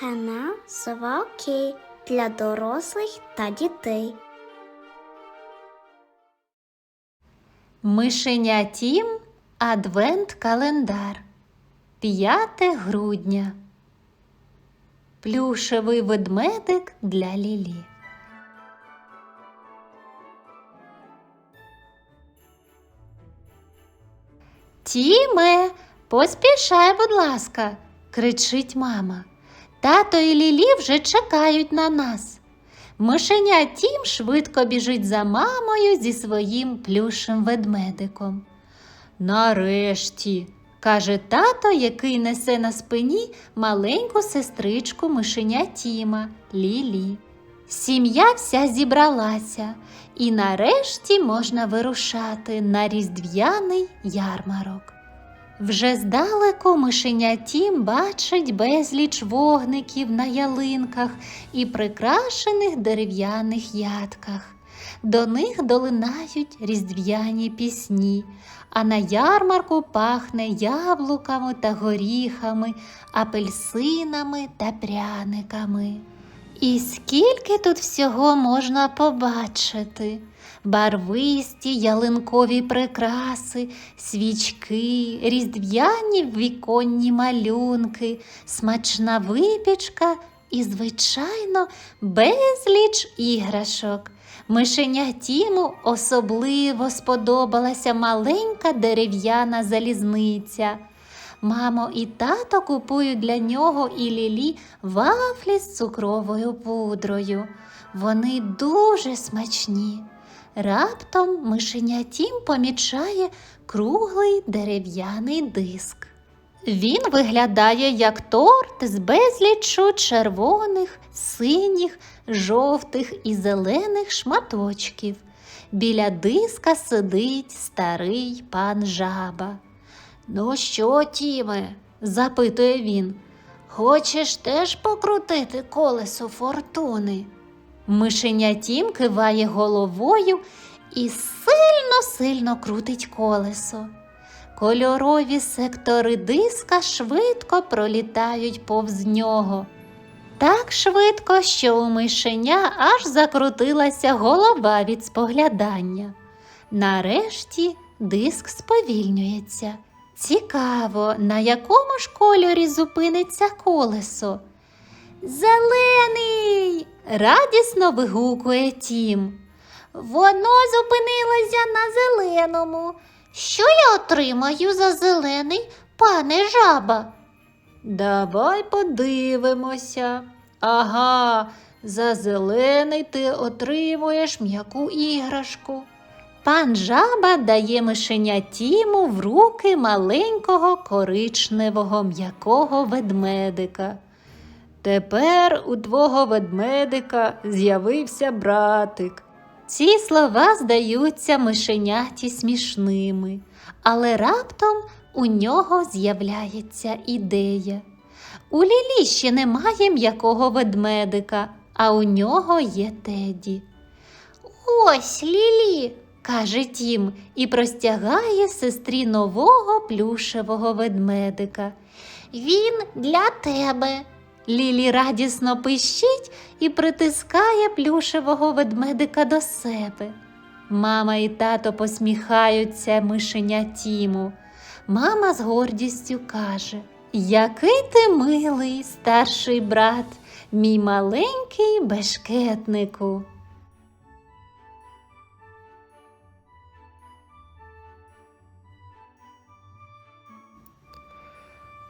Канал Сова для дорослих та дітей. Мишеня Тім Адвент календар 5 грудня. Плюшевий ведмедик для Лілі. Тіме, поспішай, будь ласка, кричить мама. Тато і Лілі вже чекають на нас. Мишеня Тім швидко біжить за мамою зі своїм плюшем ведмедиком. Нарешті, каже тато, який несе на спині маленьку сестричку мишеня Тіма Лілі. Сім'я вся зібралася, і нарешті можна вирушати на різдвяний ярмарок. Вже здалеку мишеня Тім бачить безліч вогників на ялинках і прикрашених дерев'яних ядках. До них долинають різдвяні пісні, а на ярмарку пахне яблуками та горіхами, апельсинами та пряниками. І скільки тут всього можна побачити? Барвисті ялинкові прикраси, свічки, різдвяні віконні малюнки, смачна випічка і, звичайно, безліч іграшок. Мишеня Тіму особливо сподобалася маленька дерев'яна залізниця. Мамо і тато купують для нього і Лілі вафлі з цукровою пудрою. Вони дуже смачні. Раптом мишеня Тім помічає круглий дерев'яний диск. Він виглядає як торт з безліччю червоних, синіх, жовтих і зелених шматочків. Біля диска сидить старий пан жаба. Ну що, Тіме? запитує він. Хочеш теж покрутити колесо фортуни? Мишеня Тім киває головою і сильно-сильно крутить колесо. Кольорові сектори диска швидко пролітають повз нього. Так швидко, що у мишеня аж закрутилася голова від споглядання. Нарешті диск сповільнюється. Цікаво, на якому ж кольорі зупиниться колесо? Зелений. радісно вигукує Тім. Воно зупинилося на зеленому. Що я отримаю за зелений, пане жаба? Давай подивимося. Ага, за зелений ти отримуєш м'яку іграшку. Пан жаба дає мишеня Тіму в руки маленького коричневого м'якого ведмедика. Тепер у твого ведмедика з'явився братик. Ці слова здаються мишеняті смішними, але раптом у нього з'являється ідея. У Лілі ще немає м'якого ведмедика, а у нього є Теді. Ось Лілі, каже Тім і простягає сестрі нового плюшевого ведмедика. Він для тебе. Лілі радісно пищить і притискає плюшевого ведмедика до себе. Мама і тато посміхаються мишеня Тіму. Мама з гордістю каже: Який ти милий, старший брат, мій маленький бешкетнику.